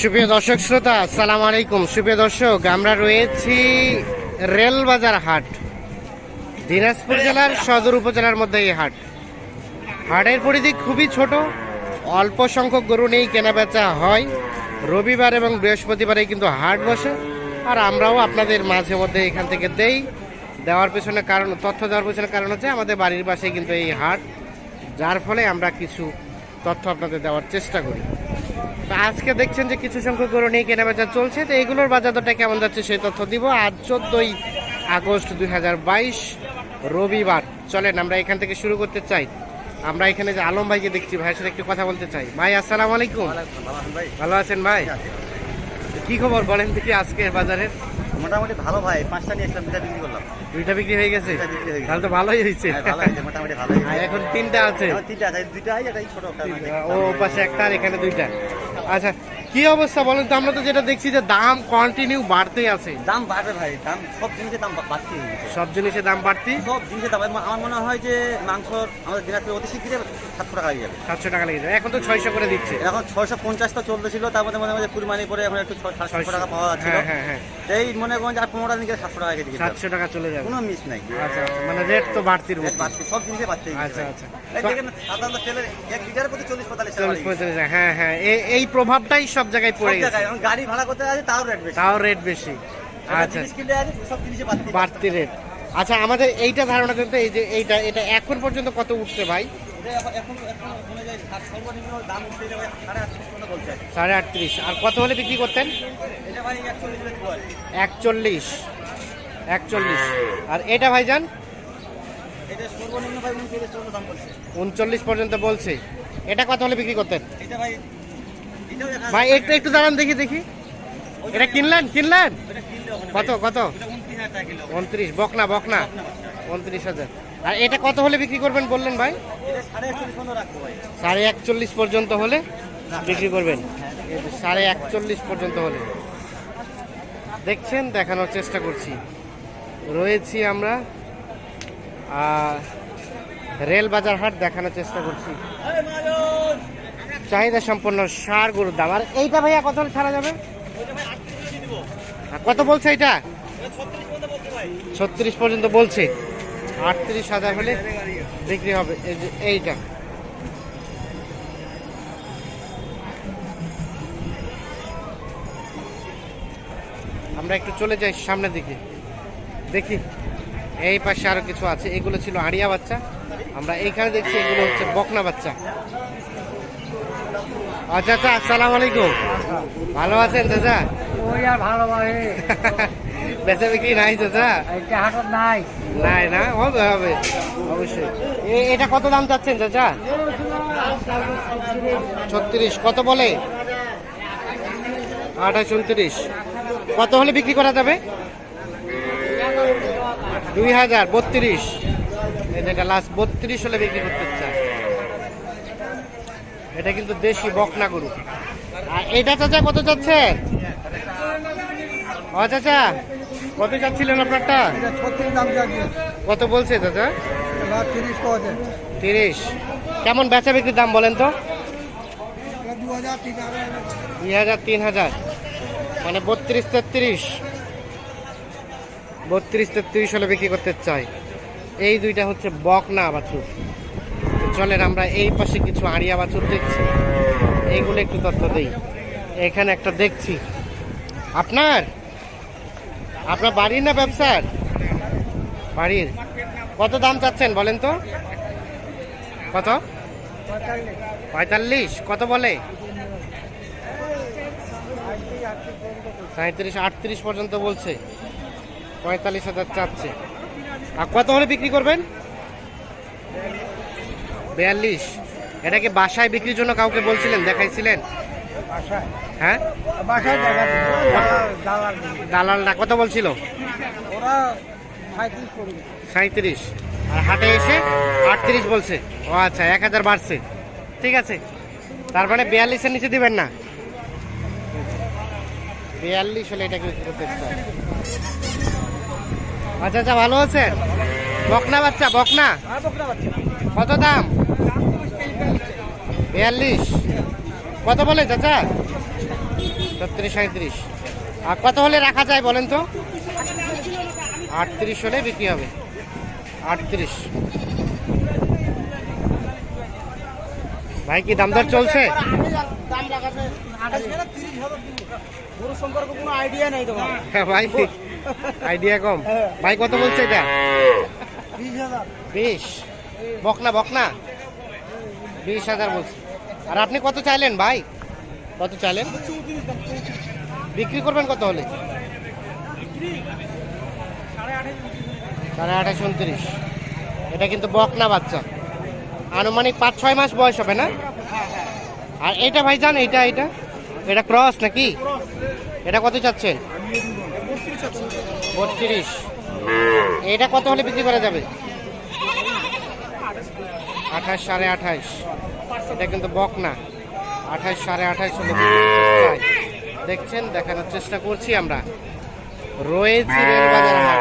সুপ্রিয় দর্শক শ্রোতা সালাম আলাইকুম। সুপ্রিয় দর্শক, আমরা রয়েছি রেলবাজার হাট। দিনাজপুর জেলার সদর উপজেলার মধ্যে এই হাট। হাটের পরিধি খুবই ছোট, অল্প সংখ্যক গরু নিয়েই কেনাবেচা হয়। রবিবার এবং বৃহস্পতিবারে কিন্তু হাট বসে, আর আমরাও আপনাদের মাঝে মধ্যে এখান থেকে দেই। দেওয়ার পেছনে কারণ, তথ্য দেওয়ার পেছনে কারণ হচ্ছে আমাদের বাড়ির পাশে কিন্তু এই হাট। যার ফলে আমরা কিছু তথ্য আপনাদের দেওয়ার চেষ্টা করি। আজকে দেখছেন যে কিছু সংখ্যক গরু নিয়ে কেনাবেচা চলছে। তো এগুলোর বাজার দরটা কেমন যাচ্ছে সেই তথ্য দিব। আজ চোদ্দই আগস্ট দুই হাজার বাইশ রবিবার। চলেন আমরা এখান থেকে শুরু করতে চাই। আমরা এখানে যে আলম ভাইকে দেখছি ভাইয়ের সাথে একটু কথা বলতে চাই। ভাই আসসালাম আলাইকুম। ভাই। ভালো আছেন ভাই? কি খবর বলেন দেখি আজকে বাজারের? মোটামুটি ভালো ভাই। পাঁচটা নিয়ে আসলাম বিক্রি করলাম। দুইটা বিক্রি হয়ে গেছে। তাহলে তো ভালোই হয়েছে। হ্যাঁ, এখন তিনটা আছে। তিনটা আছে দুইটা ছোট মানে ও পাশে একটা আর এখানে দুইটা। আচ্ছা কি অবস্থা বলেন তো? আমরা তো যেটা দেখছি যে দাম কন্টিনিউ বাড়তেই আছে। দাম বাড়বে ভাই দাম সব জিনিসের দাম বা- বাড়তেই হয়েছে। সব জিনিসের দাম বাড়তি? সব জিনিসের দাম আমার মনে হয় যে মাংস আমাদের দিনাজপুরে অতি শীঘ্রই সাতশো টাকা হয়ে যাবে। সাতশো টাকা লেগে যায় এখন তো ছয়শো করে দিচ্ছে। এখন ছয়শো পঞ্চাশটা চলতেছিল তার মধ্যে মধ্যে মধ্যে কুরবানি করে এখন একটু সাতশো টাকা পাওয়া যাচ্ছিল। হ্যাঁ হ্যাঁ হ্যাঁ। এই মনে করেন যে আর পনেরোটা দিন সাতশো টাকা হবে। সাতশো টাকা চলে যাবে। কোনো মিস নাই। আচ্ছা আচ্ছা মানে রেট তো বাড়তির বাড়তি সব জিনিসে বাড়তে আচ্ছা, আচ্ছা। সাধারণত তেলের এক লিটারের প্রতি চল্লিশ পঁয়তাল্লিশ চল্লিশ পঁয়তাল্লিশ হ্যাঁ হ্যাঁ এই প্রভাবটাই সব জায়গায় পড়ে গেছে। গাড়ি ভাড়া করতে আছে তাও রেট বেশি। তাও রেট বেশি। আচ্ছা। সব বাড়তি। রেট আচ্ছা আমাদের এইটা ধারণা কিন্তু এই যে এইটা এটা এখন পর্যন্ত কত উঠছে ভাই? সাড়ে আটত্রিশ আর কত হলে বিক্রি করতেন? একচল্লিশ। একচল্লিশ। আর এটা ভাই বলছে। উনচল্লিশ পর্যন্ত বলছে। এটা কত হলে বিক্রি করতেন? এটা ভাই ভাই, একটু একটু দাঁড়ান, দেখি দেখি। এটা কিনলেন কিনলেন? কত কত? উনত্রিশ, বকনা বকনা। উনত্রিশ হাজার। আর এটা কত হলে বিক্রি করবেন বললেন ভাই? সাড়ে একচল্লিশ পর্যন্ত হলে বিক্রি করবেন। সাড়ে একচল্লিশ পর্যন্ত হলে। দেখছেন, দেখানোর চেষ্টা করছি। রয়েছি আমরা রেল বাজার হাট দেখানোর চেষ্টা করছি। চাহিদা সম্পন্ন সার গরুর দাম। আর এইটা ভাইয়া কত হলে ছাড়া যাবে? কত বলছে এটা ছত্রিশ পর্যন্ত বলছে আটত্রিশ হাজার হলে বিক্রি হবে। এই যে এইটা। আমরা একটু চলে যাই সামনের দিকে। দেখি। এই পাশে আরও কিছু আছে। এগুলো ছিল আড়িয়া বাচ্চা। আমরা এইখানে দেখছি এগুলো হচ্ছে বকনা বাচ্চা। আচ্ছা আচ্ছা আসসালামু আলাইকুম। ভালো আছেন চাচা? ওই আর ভালো ভাই। বেচা বিক্রি নাই চাচা? হাটত নাই। নাই না? হবে হবে। অবশ্যই। এটা কত দাম চাচ্ছেন চাচা? ছত্রিশ। কত বলে? আঠাশ উনত্রিশ। কত হলে বিক্রি করা যাবে? দুই হাজার বত্রিশ। এই যেটা লাস্ট বত্রিশ হলে বিক্রি করতে চায় এটা কিন্তু দেশি বকনা গরু। আর এটা চাচা কত চাচ্ছে ও চাচা, কত চাচ্ছিলেন আপনারটা? কত বলছে চাচা? তিরিশ। কেমন বেচা বিক্রির দাম বলেন তো? দুই হাজার, তিন হাজার। মানে বত্রিশ তেত্রিশ। বত্রিশ তেত্রিশ হলে বিক্রি করতে চাই। এই দুইটা হচ্ছে বকনা বাছুর তো চলেন আমরা এই পাশে কিছু আড়িয়া বাছুর দেখছি। এইগুলো একটু তথ্য দিই। এখানে একটা দেখছি। আপনার? আপনার বাড়ির না ব্যবসার? বাড়ির। কত দাম চাচ্ছেন বলেন তো? কত? পঁয়তাল্লিশ। কত বলে? সাঁত্রিশ আটত্রিশ পর্যন্ত বলছে। পঁয়তাল্লিশ হাজার চাচ্ছে। আর কত হলে বিক্রি করবেন? বিয়াল্লিশ। এটাকে বাসায় বিক্রির জন্য কাউকে বলছিলেন দেখাইছিলেন? হ্যাঁ? দালাল দালালটা কত বলছিল? সাঁত্রিশ আর হাটে এসে আটত্রিশ বলছে। ও আচ্ছা এক হাজার বাড়ছে। ঠিক আছে। তার মানে বিয়াল্লিশের নিচে দিবেন না। বিয়াল্লিশ হলে এটাকে করতে আচ্ছা আচ্ছা ভালো আছেন? বকনা বাচ্চা বকনা? কত দাম? বিয়াল্লিশ। কত বলে চাচা? ছত্রিশ সাঁত্রিশ আর কত হলে রাখা যায় বলেন তো? আটত্রিশ হলে বিক্রি হবে। আটত্রিশ। ভাই কি দামদার চলছে? হ্যাঁ ভাই আইডিয়া কম। ভাই কত বলছে এটা? বিশ। বকনা বকনা? বিশ হাজার বলছি। আর আপনি কত চাইলেন ভাই? কত চাইলেন? বিক্রি করবেন কত হলে? সাড়ে আঠাশ উনত্রিশ। এটা কিন্তু বকনা বাচ্চা। আনুমানিক পাঁচ, ছয় মাস বয়স হবে না? আর এটা ভাই জান, এটা এটা? এটা ক্রস নাকি? এটা কত চাচ্ছেন? বত্রিশ। এটা কত হলে বিক্রি করা যাবে? আঠাশ সাড়ে আঠাশ। এটা কিন্তু বক না আঠাশ সাড়ে আঠাশ হলে। দেখছেন? দেখানোর চেষ্টা করছি আমরা। রয়েছি রেলবাজার হাট।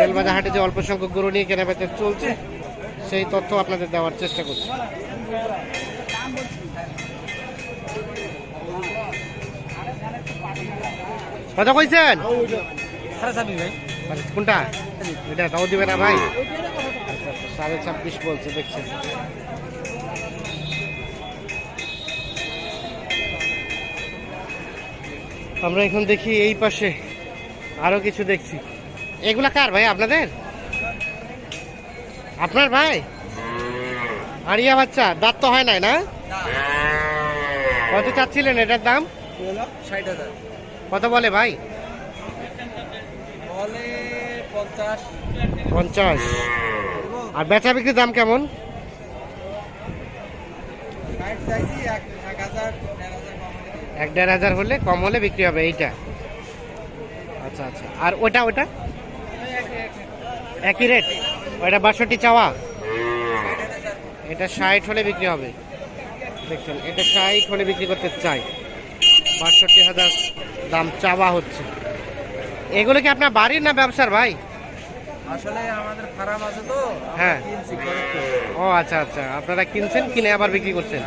রেলবাজার হাটে যে অল্প সংখ্যক গরু নিয়ে কেনাবেচা চলছে সেই তথ্য আপনাদের দেওয়ার চেষ্টা করছি। কত কইছেন? কোনটা? এটা তাও দিবে না ভাই। সাড়ে ছাব্বিশ বলছে দেখছেন। আমরা এখন দেখি এই পাশে আরও কিছু দেখছি। এগুলা কার ভাই আপনাদের? আপনার ভাই? আরিয়া বাচ্চা দাঁত তো হয় নাই না? কত চাচ্ছিলেন এটার দাম? কত বলে ভাই? পঞ্চাশ। আর বেচা বিক্রির দাম কেমন। এক দেড় হাজার হলে কম হলে বিক্রি হবে এইটা? আচ্ছা আচ্ছা। আর ওটা ওটা? একই রেট? ওটা বাষট্টি চাওয়া? এটা ষাট হলে বিক্রি হবে। দেখছেন এটা ষাট হলে বিক্রি করতে চাই। বাষট্টি হাজার দাম চাওয়া হচ্ছে। এগুলো কি আপনার বাড়ির না ব্যবসার ভাই? আসলে আমাদের ফার্ম আছে তো হ্যাঁ। ও আচ্ছা আচ্ছা। আপনারা কিনছেন কিনে আবার বিক্রি করছেন।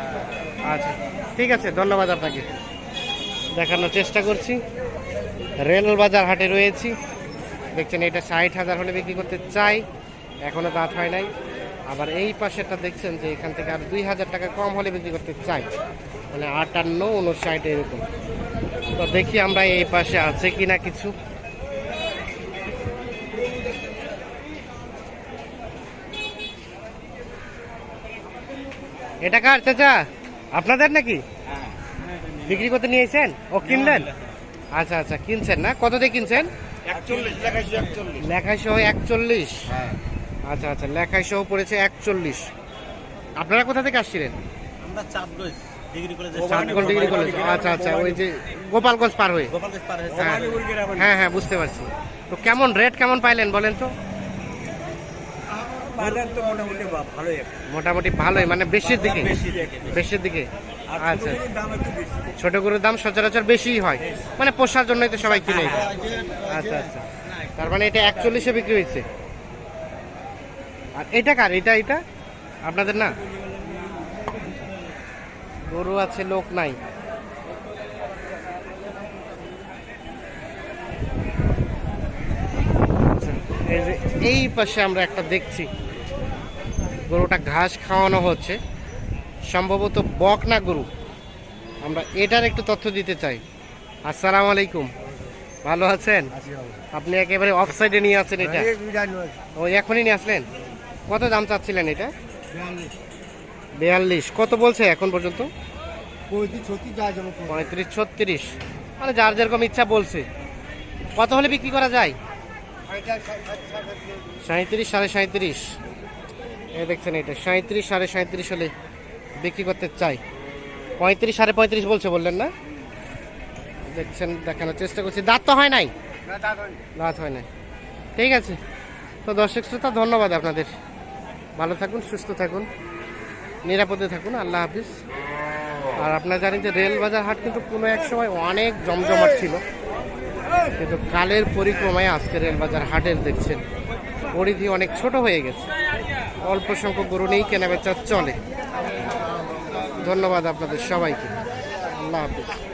আচ্ছা। ঠিক আছে ধন্যবাদ আপনাকে। দেখানোর চেষ্টা করছি। রেল বাজার হাটে রয়েছি। দেখছেন এটা ষাট হাজার হলে বিক্রি করতে চাই। এখনও দাঁত হয় নাই। আবার এই পাশেরটা দেখছেন যে এখান থেকে আর দুই হাজার টাকা কম হলে বিক্রি করতে চাই। মানে আটান্ন উনষাট এরকম। তো দেখি আমরা এই পাশে আছে কিনা কিছু। এটা কার চাচা? আপনাদের নাকি? বিক্রি করতে নিয়েছেন? ও কিনলেন? আচ্ছা আচ্ছা কিনছেন না? কত দিয়ে কিনছেন? লেখাই সহ একচল্লিশ? আচ্ছা আচ্ছা লেখাই সহ পড়েছে একচল্লিশ। আপনারা কোথা থেকে আসছিলেন? আমরা ডিগ্রি কলেজে চাঁদগঞ্জ ডিগ্রি কলেজ। আচ্ছা আচ্ছা ওই যে গোপালগঞ্জ পার হয়ে। হ্যাঁ হ্যাঁ হ্যাঁ বুঝতে পারছি। তো কেমন রেট কেমন পাইলেন বলেন তো? বাজার তো মোটামুটি ভালোই মোটামুটি ভালোই মানে বেশির দিকে? বেশির দিকে? আচ্ছা একটু ছোট গরুর দাম সচরাচর বেশিই হয়। মানে পোষার জন্যই তো সবাই কিনে। আচ্ছা আচ্ছা। তার মানে এটা একচল্লিশে বিক্রি হয়েছে। আর এটা কার? এটা এটা? আপনাদের না? গরু আছে লোক নাই। আচ্ছা, এই পাশে আমরা একটা দেখছি। গরুটা ঘাস খাওয়ানো হচ্ছে। সম্ভবত বক না গরু। আমরা এটার একটু তথ্য দিতে চাই। আসসালামু আলাইকুম। ভালো আছেন? আপনি একেবারে অফ সাইডে নিয়ে আছেন এটা। ও এখনই নিয়ে আসলেন? কত দাম চাচ্ছিলেন এটা? বিয়াল্লিশ। কত বলছে এখন পর্যন্ত? পঁয়ত্রিশ ছত্রিশ মানে যার যেরকম ইচ্ছা বলছে। কত হলে বিক্রি করা যায়? সাঁত্রিশ সাড়ে সাঁত্রিশ দেখছেন এটা। সাঁত্রিশ সাড়ে সাঁত্রিশ হলে বিক্রি করতে চাই। পঁয়ত্রিশ সাড়ে পঁয়ত্রিশ বলছে বললেন না? দেখছেন দেখানোর চেষ্টা করছি। দাঁত তো হয় নাই? দাঁত হয় নাই। ঠিক আছে। তো দর্শক শ্রোতা ধন্যবাদ আপনাদের। ভালো থাকুন সুস্থ থাকুন নিরাপদে থাকুন। আল্লাহ হাফিজ। আর আপনারা জানেন যে রেল বাজার হাট কিন্তু কোনো এক সময় অনেক জমজমাট ছিল। কিন্তু কালের পরিক্রমায় আজকে রেল বাজার হাটের দেখছেন পরিধি অনেক ছোট হয়ে গেছে। অল্প সংখ্যক গরু নেই কেনাবেচা চলে। ধন্যবাদ আপনাদের সবাইকে। আল্লাহ হাফিজ।